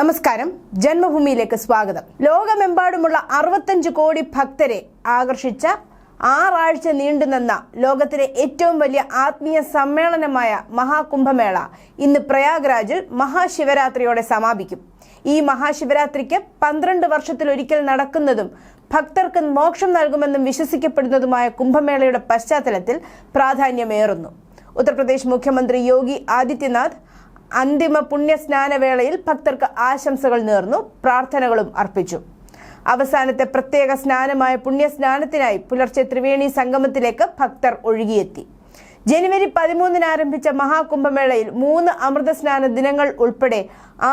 നമസ്കാരം. ജന്മഭൂമിയിലേക്ക് സ്വാഗതം. ലോകമെമ്പാടുമുള്ള അറുപത്തഞ്ച് കോടി ഭക്തരെ ആകർഷിച്ച ആറാഴ്ച നീണ്ടുനിന്ന ലോകത്തിലെ ഏറ്റവും വലിയ ആത്മീയ സമ്മേളനമായ മഹാകുംഭമേള ഇന്ന് പ്രയാഗ്രാജിൽ മഹാശിവരാത്രിയോടെ സമാപിക്കും. ഈ മഹാശിവരാത്രിക്ക് പന്ത്രണ്ട് വർഷത്തിലൊരിക്കൽ നടക്കുന്നതും ഭക്തർക്ക് മോക്ഷം നൽകുമെന്നും വിശ്വസിക്കപ്പെടുന്നതുമായ കുംഭമേളയുടെ പശ്ചാത്തലത്തിൽ പ്രാധാന്യമേറുന്നു. ഉത്തർപ്രദേശ് മുഖ്യമന്ത്രി യോഗി ആദിത്യനാഥ് അന്തിമ പുണ്യസ്നാനവേളയിൽ ഭക്തർക്ക് ആശംസകൾ നേർന്നു പ്രാർത്ഥനകളും അർപ്പിച്ചു. അവസാനത്തെ പ്രത്യേക സ്നാനമായ പുണ്യസ്നാനത്തിനായി പുലർച്ചെ ത്രിവേണി സംഗമത്തിലേക്ക് ഭക്തർ ഒഴുകിയെത്തി. ജനുവരി പതിമൂന്നിന് ആരംഭിച്ച മഹാകുംഭമേളയിൽ മൂന്ന് അമൃതസ്നാന ദിനങ്ങൾ ഉൾപ്പെടെ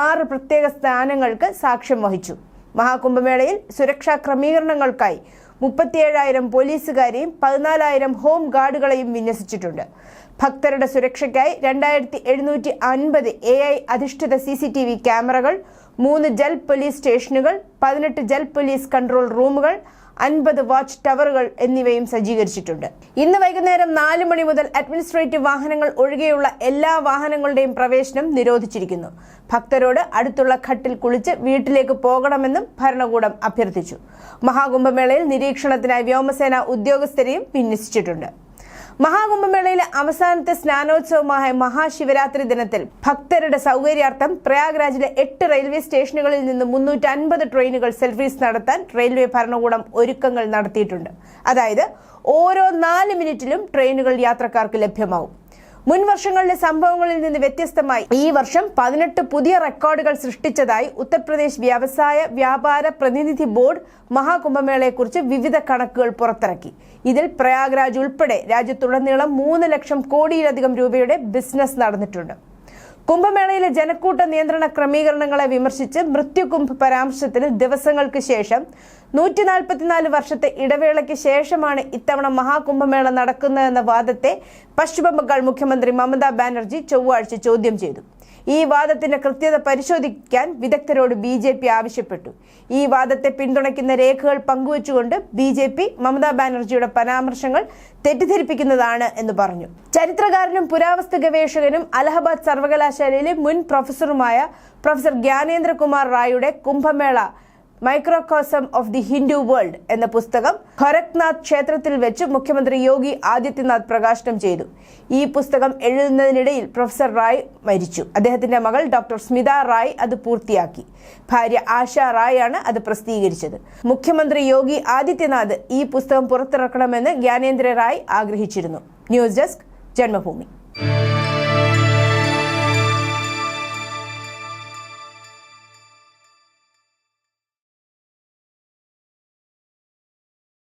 ആറ് പ്രത്യേക സ്നാനങ്ങൾക്ക് സാക്ഷ്യം വഹിച്ചു. മഹാകുംഭമേളയിൽ സുരക്ഷാ ക്രമീകരണങ്ങൾക്കായി മുപ്പത്തിയേഴായിരം പോലീസുകാരെയും പതിനാലായിരം ഹോം ഗാർഡുകളെയും വിന്യസിച്ചിട്ടുണ്ട്. ഭക്തരുടെ സുരക്ഷയ്ക്കായി രണ്ടായിരത്തി എഴുന്നൂറ്റി അൻപത് എ ഐ അധിഷ്ഠിത സി സി ടി വി ക്യാമറകൾ മൂന്ന് ജൽ പോലീസ് സ്റ്റേഷനുകൾ പതിനെട്ട് ജൽ പോലീസ് കൺട്രോൾ റൂമുകൾ അൻപത് വാച്ച് ടവറുകൾ എന്നിവയും സജ്ജീകരിച്ചിട്ടുണ്ട്. ഇന്ന് വൈകുന്നേരം നാല് മണി മുതൽ അഡ്മിനിസ്ട്രേറ്റീവ് വാഹനങ്ങൾ ഒഴികെയുള്ള എല്ലാ വാഹനങ്ങളുടെയും പ്രവേശനം നിരോധിച്ചിരിക്കുന്നു. ഭക്തരോട് അടുത്തുള്ള ഘട്ടിൽ കുളിച്ച് വീട്ടിലേക്ക് പോകണമെന്നും ഭരണകൂടം അഭ്യർത്ഥിച്ചു. മഹാകുംഭമേളയിൽ നിരീക്ഷണത്തിനായി വ്യോമസേന ഉദ്യോഗസ്ഥരെയും വിന്യസിച്ചിട്ടുണ്ട്. മഹാകുംഭമേളയിലെ അവസാനത്തെ സ്നാനോത്സവമായ മഹാശിവരാത്രി ദിനത്തിൽ ഭക്തരുടെ സൗകര്യാർത്ഥം പ്രയാഗ്രാജിലെ എട്ട് റെയിൽവേ സ്റ്റേഷനുകളിൽ നിന്ന് മുന്നൂറ്റി അൻപത് ട്രെയിനുകൾ സർവീസ് നടത്താൻ റെയിൽവേ ഭരണകൂടം ഒരുക്കങ്ങൾ നടത്തിയിട്ടുണ്ട്. അതായത് ഓരോ നാല് മിനിറ്റിലും ട്രെയിനുകൾ യാത്രക്കാർക്ക് ലഭ്യമാവും. മുൻ വർഷങ്ങളിലെ സംഭവങ്ങളിൽ നിന്ന് വ്യത്യസ്തമായി ഈ വർഷം പതിനെട്ട് പുതിയ റെക്കോർഡുകൾ സൃഷ്ടിച്ചതായി ഉത്തർപ്രദേശ് വ്യവസായ വ്യാപാര പ്രതിനിധി ബോർഡ് മഹാകുംഭമേളയെക്കുറിച്ച് വിവിധ കണക്കുകൾ പുറത്തിറക്കി. ഇതിൽ പ്രയാഗ്രാജ് ഉൾപ്പെടെ രാജ്യത്തുടനീളം മൂന്ന് ലക്ഷം കോടിയിലധികം രൂപയുടെ ബിസിനസ് നടന്നിട്ടുണ്ട്. കുംഭമേളയിലെ ജനക്കൂട്ട നിയന്ത്രണ ക്രമീകരണങ്ങളെ വിമർശിച്ച് മൃത്യുകുംഭ് പരാമർശത്തിന് ദിവസങ്ങൾക്ക് ശേഷം നൂറ്റി നാൽപ്പത്തിനാല് വർഷത്തെ ഇടവേളയ്ക്ക് ശേഷമാണ് ഇത്തവണ മഹാകുംഭമേള നടക്കുന്നതെന്ന വാദത്തെ പശ്ചിമബംഗാൾ മുഖ്യമന്ത്രി മമതാ ബാനർജി ചൊവ്വാഴ്ച ചോദ്യം ചെയ്തു. ഈ വാദത്തിന്റെ കൃത്യത പരിശോധിക്കാൻ വിദഗ്ധരോട് ബി ജെ പി ആവശ്യപ്പെട്ടു. ഈ വാദത്തെ പിന്തുണയ്ക്കുന്ന രേഖകൾ പങ്കുവച്ചുകൊണ്ട് ബി ജെ പി മമതാ ബാനർജിയുടെ പരാമർശങ്ങൾ തെറ്റിദ്ധരിപ്പിക്കുന്നതാണ് എന്ന് പറഞ്ഞു. ചരിത്രകാരനും പുരാവസ്തു ഗവേഷകനും അലഹബാദ് സർവകലാശാലയിലെ മുൻ പ്രൊഫസറുമായ professor Gyanendrakumar റായുടെ Kumbh Mela microcosm of the Hindu world എന്ന പുസ്തകം ഖൊരക്നാഥ് ക്ഷേത്രത്തിൽ വെച്ച് മുഖ്യമന്ത്രി യോഗി ആദിത്യനാഥ് പ്രകാശനം ചെയ്തു. ഈ പുസ്തകം എഴുതുന്നതിനിടയിൽ പ്രൊഫസർ റായ് മരിച്ചു. അദ്ദേഹത്തിന്റെ മകൾ ഡോക്ടർ സ്മിത റായ് അത് പൂർത്തിയാക്കി. ഭാര്യ ആശ റായ് ആണ് അത് പ്രസിദ്ധീകരിച്ചത്. മുഖ്യമന്ത്രി യോഗി ആദിത്യനാഥ് ഈ പുസ്തകം പുറത്തിറക്കണമെന്ന് ജ്ഞാനേന്ദ്ര റായ് ആഗ്രഹിച്ചിരുന്നു. News desk Janmabhumi.